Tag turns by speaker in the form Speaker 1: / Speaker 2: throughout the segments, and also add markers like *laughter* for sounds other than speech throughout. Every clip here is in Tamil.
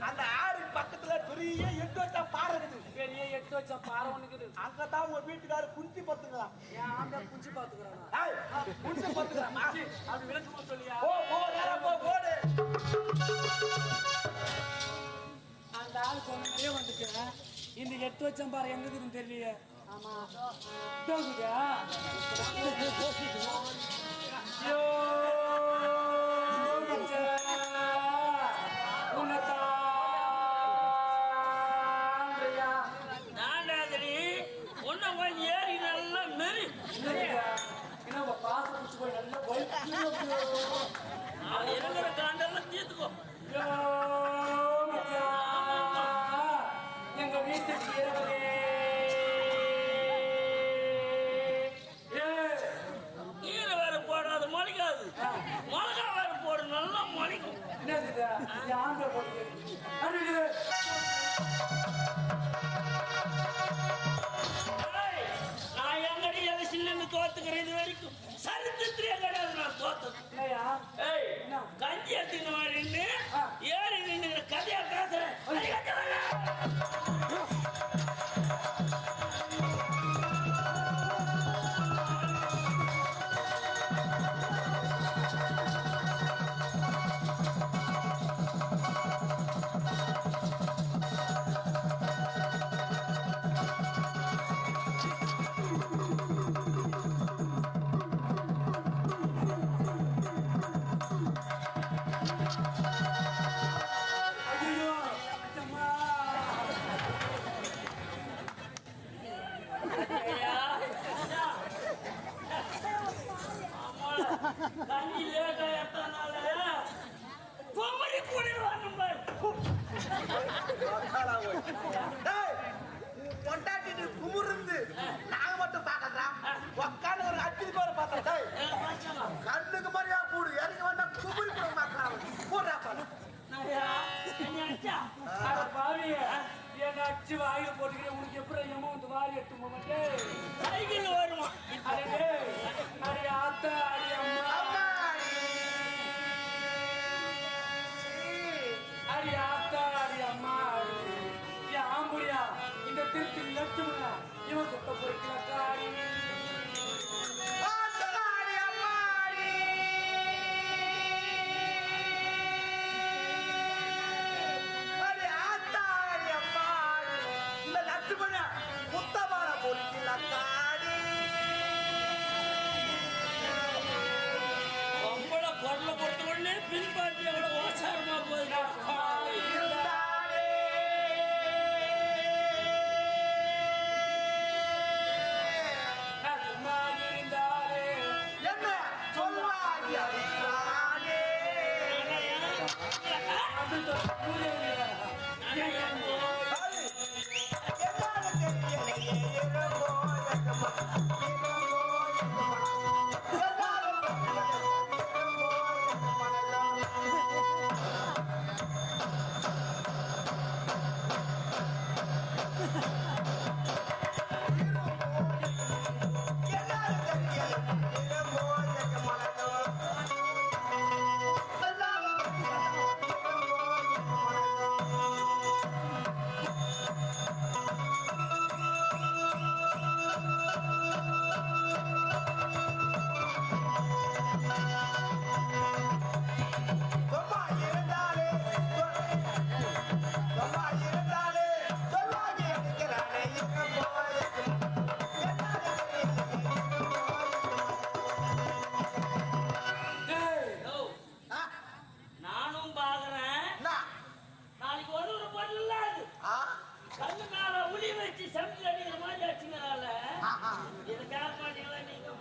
Speaker 1: அந்த ஆறுக்கு பக்கத்துல பெரிய எட்டு வச்சா பாறை இருக்குது.
Speaker 2: பெரிய எட்டு வச்சா பாறை ஒண்ணுக்குது
Speaker 1: அங்கதான் உங்க வீட்டுக்காரு குஞ்சு பாத்துக்கலாம்
Speaker 2: என் ஆண்டா குஞ்சு பாத்துக்கிறானா?
Speaker 1: குஞ்சு பாத்துக்கிறான் *laughs*
Speaker 2: அது விளக்கமா சொல்லியா?
Speaker 1: ஓ போ நேரா போ போடு.
Speaker 2: அந்த ஆள் சொன்னே வந்துட்டு. இந்த எட்டு வச்சம் பாறை எங்க இருக்குதுன்னு தெரியலையே. ஆமா.
Speaker 3: Thank you.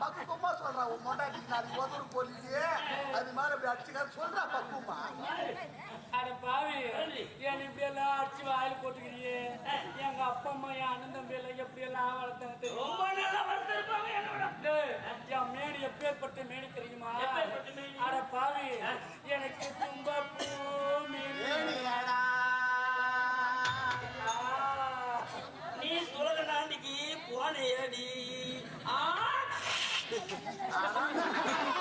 Speaker 1: பக்குவமா சொல்றா உன் மொண்டாட்டி நாளைக்கு ஒதுரு போலீஸே அது மாதிரி அப்படி அடிச்சுக்கா சொல்றா பக்குவமா.
Speaker 2: அட பாவி என் இப்படி எல்லாம் அடிச்சு வாயில் போட்டுக்கிறீங்க? எங்க அப்பா அம்மா என் அண்ணன் தம்பி எல்லாம் எப்படி எல்லாம் வளர்த்தாங்க
Speaker 3: ரொம்ப நல்லா வளர்த்திருப்பாங்க
Speaker 2: என் மேடு எப்பேற்பட்ட மேடு தெரியுமா? அட பாவி எனக்கு தும்ப பூ
Speaker 3: நீ சுலக நாண்டிக்கு போன ஏடி
Speaker 1: Ah! *laughs*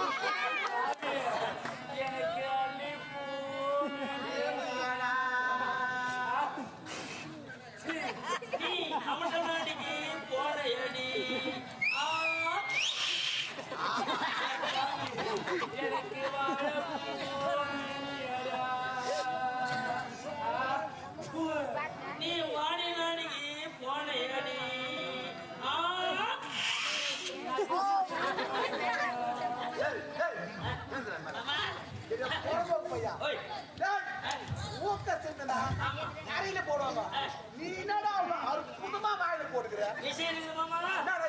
Speaker 3: விஷயம் இருக்குது மாமா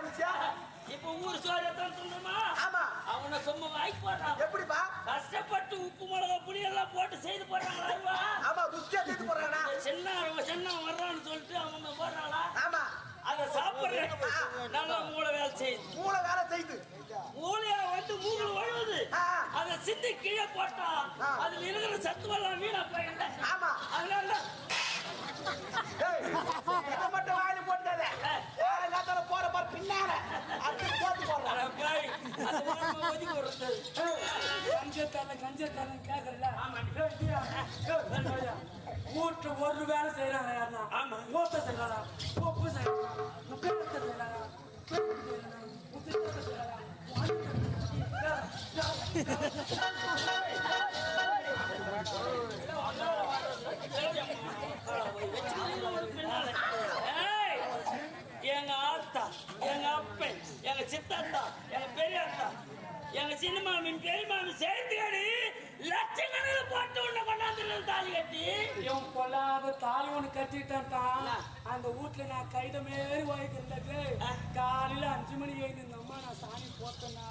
Speaker 1: விஷயம்?
Speaker 3: இப்ப ஊர் சோறு எத்தனை
Speaker 1: ஆமா.
Speaker 3: அவனை சும்மா வாய்க்கு போடுறான்
Speaker 1: எப்படிப்பா?
Speaker 3: கஷ்டப்பட்டு உப்பு மிளகா புளி எல்லாம் போட்டு செய்து போடுறாங்களா?
Speaker 1: ஆமா ருச்சியா செய்து போடுறானா?
Speaker 3: சின்ன சின்ன வர்றான்னு சொல்லிட்டு அவங்க போடுறாங்களா
Speaker 1: ஆமா.
Speaker 3: அதை சாப்பிடுறேன். நல்லா மூளை வேலை செய்யுது.
Speaker 1: மூளை வேலை செய்து
Speaker 3: மூளையா வந்து மூணு வழுவுது.
Speaker 1: ஆ.
Speaker 3: அதை சிந்தி கீழே போட்டா. அதுல இருக்கிற சத்துவெல்லாம் வீணா போயிடல
Speaker 1: ஆமா.
Speaker 3: அதனால
Speaker 1: மட்டும் வாயில பின்னால. அந்த போட்டு போடுறான்
Speaker 3: ஒதுக்கி போடுறது.
Speaker 2: கஞ்சத்தால கஞ்சத்தால கேக்குறல கூட்டு ஒரு வேலை செய்யறாங்க யாருன்னா?
Speaker 3: ஆமா.
Speaker 2: மூத்த செய்யறாங்க பொப்பு செய்யறாங்க முக்கியத்தை செய்யறாங்க
Speaker 3: செய்யறாங்க எங்க அப்பன் எங்க சித்தாத்தா எங்க பெரியாத்தா எங்க சின்ன மாமின் பெரிய மாமி சேர்த்துக்காடி லட்சக்கணக்கில் போட்டு உன்னை கொண்டாந்து தாலி கட்டி.
Speaker 2: இவன் பொல்லாத தாலி ஒண்ணு கட்டிட்டான்டா. அந்த வீட்டுல நான் கைத மாரி வாய்க்கிறதுக்கு காலையில அஞ்சு மணிக்கு எழுந்து இந்த அம்மா நான் சாணி போட்டேன்னா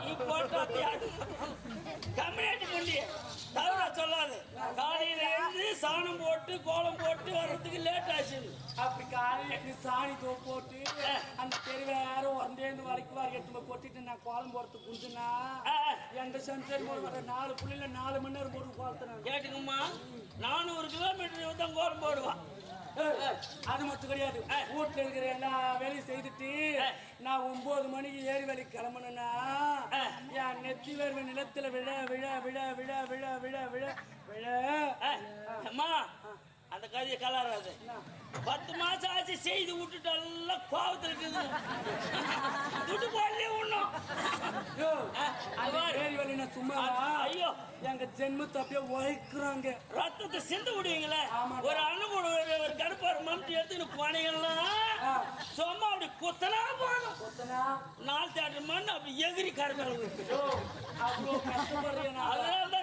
Speaker 3: நீ போட்டா கம்யூனிட்டி கொண்டி தவறா சொல்லாது. சாணம் போட்டு கோலம் போட்டு வர்றதுக்கு லேட் ஆச்சு
Speaker 2: அப்படி காலையில சாணி தோ போட்டு அந்த தெருவை யாரும் வந்தேந்து வரைக்கும் வர எடுத்து போய் கொட்டிட்டு நான் கோலம் போறதுக்கு குஞ்சுனா எந்த சென்சரி வர நாலு புள்ளில நாலு மணி நேரம் போட்டு கோலத்தினாங்க
Speaker 3: கேட்டுங்கம்மா நானூறு கிலோமீட்டர் தான் கோலம் போடுவான்.
Speaker 2: அது மட்டும் கிடையாது. வீட்டுல இருக்கிற எல்லா வேலையும் செய்துட்டு நான் ஒன்பது மணிக்கு ஏறி வேலைக்கு கிளம்பணும்னா என் நெத்தி வேர்வை நிலத்துல விழ விழ விழ விழ விழ விழ விழ விழ.
Speaker 3: அம்மா அந்த கதையை கலராது பத்து மாசம் ஆச்சு செய்து விட்டுட்டு எல்லாம் கோபத்துல இருக்குது. துட்டு போடலே ஒண்ணும்
Speaker 2: சும்மா
Speaker 3: ஐயோ.
Speaker 2: எங்க ஜென்மத்தை அப்படியே உழைக்கிறாங்க
Speaker 3: ரத்தத்தை சிந்து விடுவீங்களே. ஒரு கூட ஒரு- கடுப்பாரு மம்டி எடுத்துன்னு போனீங்கன்னா. சும்மா அப்படி குத்தனா போதும்.
Speaker 2: கொத்தனா?
Speaker 3: நாலு தேட்டர் மண் அப்படி எகிரி கருமையில. அதனால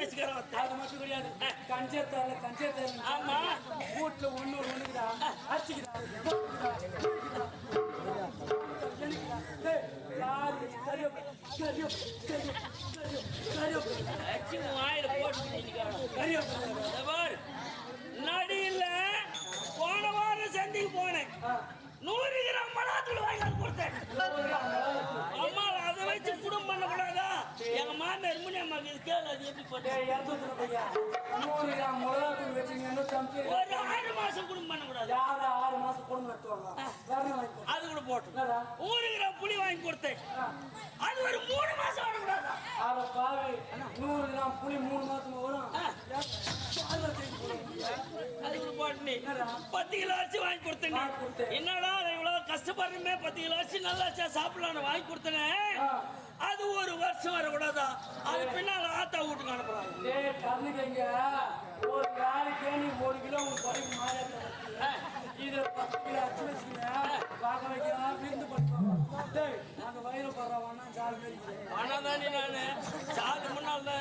Speaker 3: பேச்சுக்கிறோம்
Speaker 2: அது மட்டும் கிடையாது. கஞ்சத்தால கஞ்சத்தால
Speaker 3: ஆமா.
Speaker 2: வீட்டுல ஒன்னொரு ஒண்ணுக்குதா?
Speaker 3: அடிச்சுக்கிறா கரியோ கரியோ கரியோ கரியோ நூறு கிராம்
Speaker 2: என்ன சமைச்சு?
Speaker 3: ஒரு ஆறு மாசம் குடும்பம் பண்ணக்கூடாது
Speaker 2: யாரு ஆறு மாசம் குடும்பம் நடத்துவாங்க? வேற வாங்கி கொடு.
Speaker 3: அது கூட போட்டு? நூறு கிராம் புளி வாங்கி கொடுத்தேன் அது ஒரு மூணு மாசம் வரக்கூடாதா
Speaker 2: அட பாவி, நூறு கிராம் புளி மூணு மாசமா வரும்.
Speaker 3: அது கூட போட்டு? பத்து கிலோ அரிசி வாங்கி கொடுத்தேன். என்னடா கஷ்டப்படுறமே பத்து கிலோ அரிசி நல்லா சாப்பிடலாம்னு வாங்கி கொடுத்தனே. அது ஒரு வருஷம் வரக்கூடாதா? அது பின்னால ஆத்தா வீட்டுக்கு அனுப்புறாங்க.
Speaker 2: ஒரு நாளைக்கே நீ ஒரு கிலோ மாறியா தரீங்க. இதுல பத்து கிலோ அரிசி வச்சுக்கிங்க, வாங்க வைக்கலாம், விருந்து பண்ணுவோம். டேய், நாங்க வயிறு படுறோம், மாதிரி இருக்குது.
Speaker 3: ஆனா தானே நானு? சாது முன்னால் தான்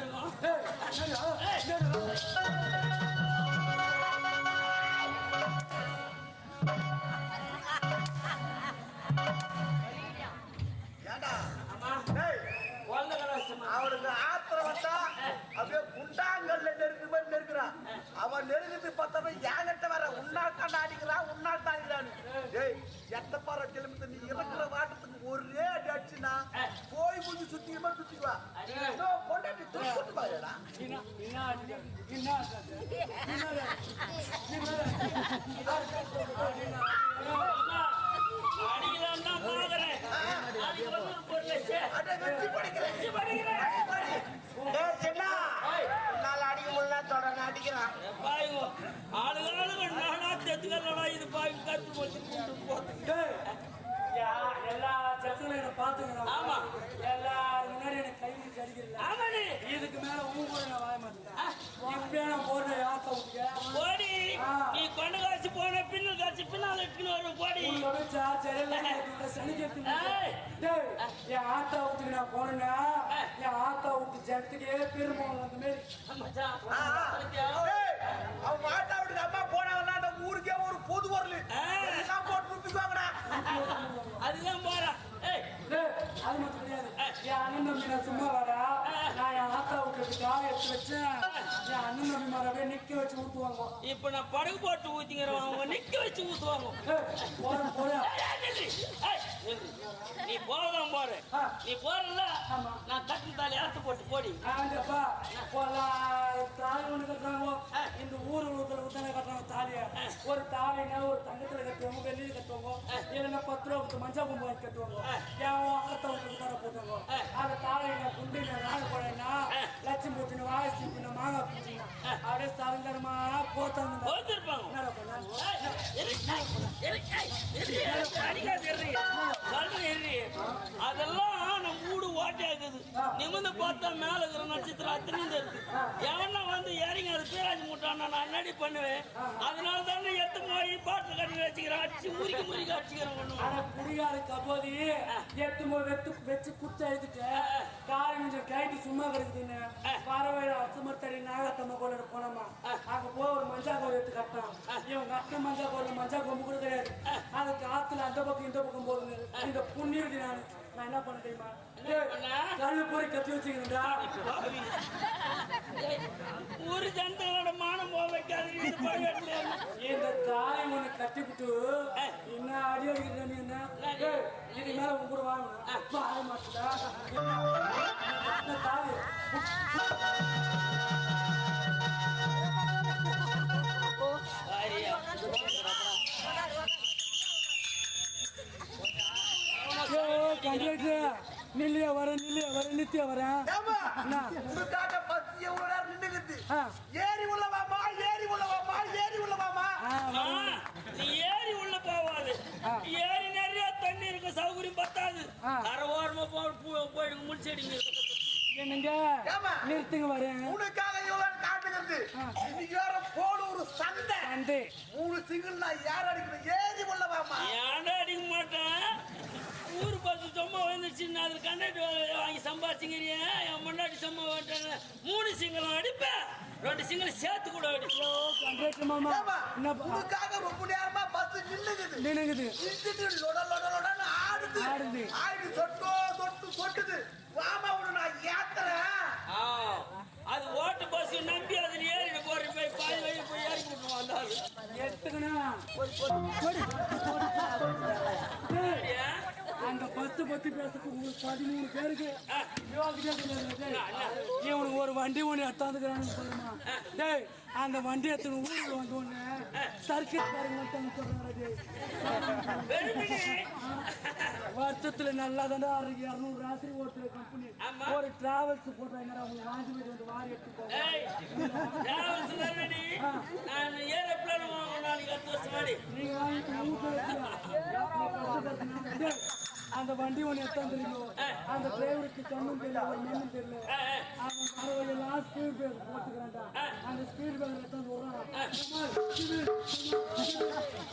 Speaker 1: போய் முடிஞ்சு சுத்தியமா சுத்திக்குவா? பொண்டாட்டி தூக்கிட்டு பாருடா. அடிக்கிறான்.
Speaker 3: ஆளுகளும் நானா செத்துக்கிறா இது பாய் கத்து
Speaker 2: போச்சு. மச்சா சரியில்ல சனிக்கத்து என் ஆத்தா வீட்டுக்கு நான் போனேன்னா என் ஆத்தா வீட்டு ஜனத்துக்கே பெருமாள் அந்த மாதிரி. வச்சு ஊத்துவாங்க
Speaker 3: இப்ப நான் படகு போட்டு ஊத்திக்கிறேன் அவங்க நிக்க வச்சு ஊத்துவாங்க. நீ போறதான் போற. நீ போறல. நான் கட்டு தாலி அறுத்து போட்டு போடி
Speaker 2: ஆண்டப்பா ஒரு தாலினா ஒரு தங்கத்துல கட்டுவாங்க வெள்ளியில கட்டுவாங்க இல்லைன்னா பத்து ரூபா கொடுத்து மஞ்சள் கும்பு வாங்கி கட்டுவாங்க என் ஆத்த உங்களுக்கு தர போட்டுவாங்க அந்த தாலியில குண்டின நாடு போடனா லட்சம் போட்டுன வாசி பின்ன மாங்காய் பிடிச்சிங்க அப்படியே சாயந்தரமா போத்தாங்க
Speaker 3: போத்திருப்பாங்க நிமிந்து பார்த்தா மேல இருக்கிற நட்சத்திரம் அத்தனையும் இருக்கு எவனா வந்து இறங்கி அது பேராஜ் மூட்டான் நான் என்னடி பண்ணுவேன்? அதனால தானே எத்து போய் பாட்டு கட்டி வச்சுக்கிறேன். அடிச்சு முறிக்க முறிக்க அடிச்சுக்கிறேன் பண்ணுவேன்
Speaker 2: ஆனா குடிகார கபோதி எத்து மொழி வெத்து வச்சு குத்த எழுதிட்டு காரை கொஞ்சம் கைட்டு சும்மா கிடக்குதுன்னு பறவையில அசுமத்தடி நாகத்தம்ம கோயில் போனோமா? அங்க போய் ஒரு மஞ்சா கோயில் எடுத்து கட்டான் இவன் கட்டின மஞ்சா கோயில் மஞ்சா கொம்பு கூட கிடையாது. அதுக்கு ஆத்துல அந்த பக்கம் இந்த பக்கம் போகுது இந்த புண்ணியடி நான். நான் என்ன பண்ண தெரியுமா? கல்லு போய் கத்தி வச்சுக்கிறேன்டா
Speaker 3: ஏய், ஒரு ஜனத்தோட மானம் போக வைக்காது இது
Speaker 2: இந்த தாய் உன்னை கட்டிவிட்டு என்ன அடி என்ன? இதுக்கு மேல உங்க கூட வாங்கணும். வாங்க மாட்டா நில்லையா வரேன் நில்லையா வரேன் நித்தியா
Speaker 1: எவ்வளவு நேரம் நின்னுக்குது
Speaker 2: ஆ.
Speaker 1: ஏறி உள்ளவாமா ஏறி ஏறி
Speaker 2: ஆ,
Speaker 3: ஆ, நீ ஏரி உள்ள போவாது நிறைய தண்ணி இருக்கு சௌகரியம் பத்தாது. ஓரமா போ- போயிடுங்க முடிச்சடிங்க.
Speaker 2: என்னங்க? நிறுத்துங்க வரேன்.
Speaker 1: உனக்காக இவ்வளவு காட்டுகிறது இன்னைக்கு வேற போலூர் சந்தை.
Speaker 2: வந்து
Speaker 1: மூணு சிங்கிள் நான் யார் அடிக்கணும்? ஏறி உள்ளவாமா
Speaker 3: ஏன்டா அடிக்க மாட்டேன். ஊர் பஸ் சும்மா வந்துச்சு நான் அதில் கண்டக்டர் வாங்கி சம்பாதிச்சுங்கிறீங்க என் முன்னாடி சும்மா வந்துட்டேன் மூணு சிங்கிளும் அடிப்பேன் ரெண்டு சிங்கிள் சேர்த்து கூட அடி
Speaker 2: கண்டக்டர் மாமா.
Speaker 1: உனக்காக ரொம்ப நேரமா பஸ் நின்னுக்குது.
Speaker 2: நினைக்குது
Speaker 1: நின்னுட்டு லொட லொட லொடன்னு ஆடுது.
Speaker 2: ஆடுது.
Speaker 1: ஆடி சொட்டோ சொட்டு சொட்டுது வாமா உன நான்
Speaker 2: ஒரு பதிமூணு பேருக்கு. இவனுக்கு ஒரு வண்டி ஒன்று எடுத்தாந்துக்கிறான்னு சொல்லுமா டேய் அந்த வண்டி எடுத்து ஊருக்கு வந்து ஒன்று டேய்.
Speaker 3: வெறுமனே
Speaker 2: வருஷத்துல நல்லா தானே இருக்கு இரநூறு ராத்திரி ஓட்டுற கம்பெனி. ஒரு டிராவல்ஸ் போட்டாங்க அவங்க வாங்கி போயிட்டு வந்து வாரி எடுத்து போங்க
Speaker 3: ஏய், டிராவல்ஸ் தானடி? நான் ஏரோப்ளேன் வாங்கணும் நாளைக்கு அடுத்த வருஷம் வாடி.
Speaker 2: நீங்க அந்த வண்டி ஒன்று எத்தான் தெரியும் அந்த டிரைவருக்கு கண்ணும் தெரியல ஒன்றும் தெரியல. அவன் பரவாயில்ல எல்லாம் ஸ்பீட் பிரேக் போட்டுக்கிறான்டா. அந்த ஸ்பீட் பிரேக் எத்தான் விடுறான்.